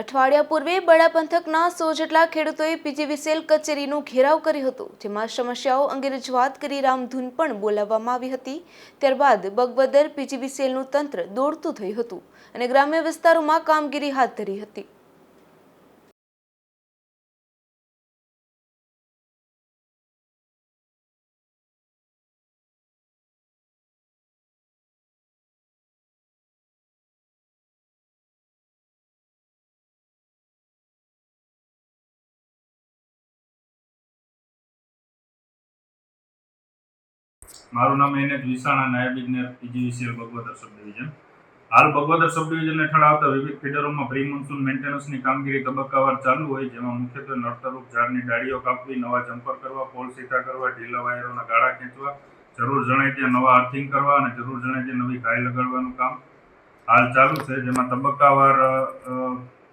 અઠવાડિયા પૂર્વે બડા પંથકના સો જેટલા ખેડૂતોએ પીજીવીસીએલ કચેરીનો ઘેરાવ કર્યો હતો, જેમાં સમસ્યાઓ અંગે રજૂઆત કરી રામધૂન પણ બોલાવવામાં આવી હતી. ત્યારબાદ બગબદર પીજીવીસીએલનું તંત્ર દોડતું થયું હતું અને ગ્રામ્ય વિસ્તારોમાં કામગીરી હાથ ધરી હતી. મારું નામ એને વિસાણા, નાયબ ઇજનેર, પીજીવીસીએલ બગવદર સબ ડિવિઝન હાલ બગવદર સબ ડિવિઝન હેઠળ આવતા વિવિધ ફીડરોમાં પ્રી મોન્સૂન મેન્ટેનન્સની કામગીરી તબક્કાવાર ચાલુ હોય, જેમાં મુખ્યત્વે નડતરરૂપ ઝાડની ડાળીઓ કાપવી, નવા જમ્પર કરવા, પોલ સીધા કરવા, ઢીલા વાયરોના ગાળા ખેંચવા, જરૂર જણાય ત્યાં નવા અર્થિંગ કરવા અને જરૂર જણાય ત્યાં નવી ગાય લગાડવાનું કામ હાલ ચાલુ છે, જેમાં તબક્કાવાર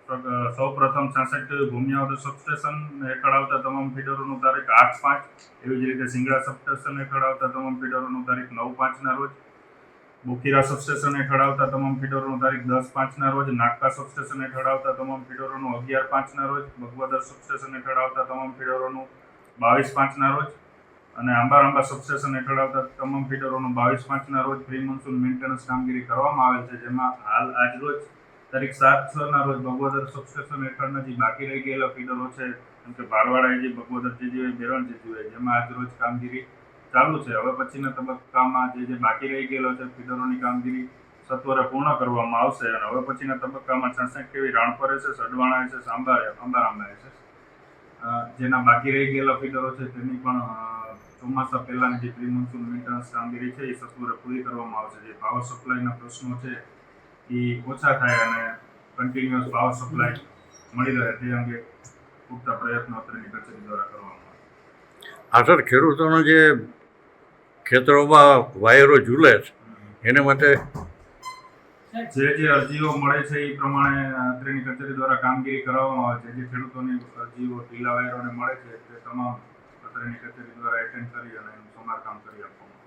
સૌ પ્રથમ છાસઠ ભૂમિયાવદર સબસ્ટેશન હેઠળ આવતા તમામ ફીડરોનું તારીખ આઠ પાંચ, એવી જ રીતે સિંગડા સબસ્ટેશન હેઠળ આવતા તમામ ફીડરોનું તારીખ નવ પાંચના રોજ બુકીરા સબસ્ટેશન હેઠળ આવતા તમામ ફીડરોનું તારીખ દસ પાંચના રોજ નાગકા સબસ્ટેશન હેઠળ આવતા તમામ ફીડરોનું અગિયાર પાંચના રોજ ભગવદર સબસ્ટેશન હેઠળ આવતા તમામ ફીડરોનું બાવીસ પાંચના રોજ અને આંબારાંબા સબસ્ટેશન હેઠળ આવતા તમામ ફીડરોનું બાવીસ પાંચના રોજ પ્રી મોન્સૂન મેન્ટેનન્સ કામગીરી કરવામાં આવેલ છે, જેમાં હાલ આજ રોજ તારીખ સાત છ ના રોજ ભગવદર સબસ્ટેશન હેઠળના જે બાકી રહી ગયેલા ફીડરો છે, જેમ કે ભારવાડાએ જે બગવદર જેજીવાય બેરણ હોય જેમાં આજ રોજ કામગીરી ચાલુ છે. હવે પછીના તબક્કામાં જે જે બાકી રહી ગયેલો છે, ફીડરોની કામગીરી સત્વરે પૂર્ણ કરવામાં આવશે અને હવે પછીના તબક્કામાં છાસઠ કેવી રાણપરે છે સડવાણા છે સાંભારે અંબારામાં છે જેના બાકી રહી ગયેલા ફીડરો છે, તેની પણ ચોમાસા પહેલાની જે પ્રી મોન્સૂન મેન્ટેનન્સ કામગીરી છે, એ સત્વરે પૂરી કરવામાં આવશે. જે પાવર સપ્લાયના પ્રશ્નો છે એ ઓછા થાય અને કન્ટિન્યુઅસ પાવર સપ્લાય મળી રહે તે અંગે પૂરતા પ્રયત્નો અત્રેની કચેરી દ્વારા કરવામાં આવે. સર ખેડૂતોનો જે ખેતરોમાં વાયરો ઝૂલે છે એને માટે જે જે અરજીઓ મળે છે એ પ્રમાણે અત્રેની કચેરી દ્વારા કામગીરી કરવામાં આવે છે. જે ખેડૂતોની અરજીઓ ઢીલા વાયરોને મળે છે તે તમામ અત્રેની કચેરી દ્વારા એટેન્ડ કરી અને એનું સમારકામ કરી આપવામાં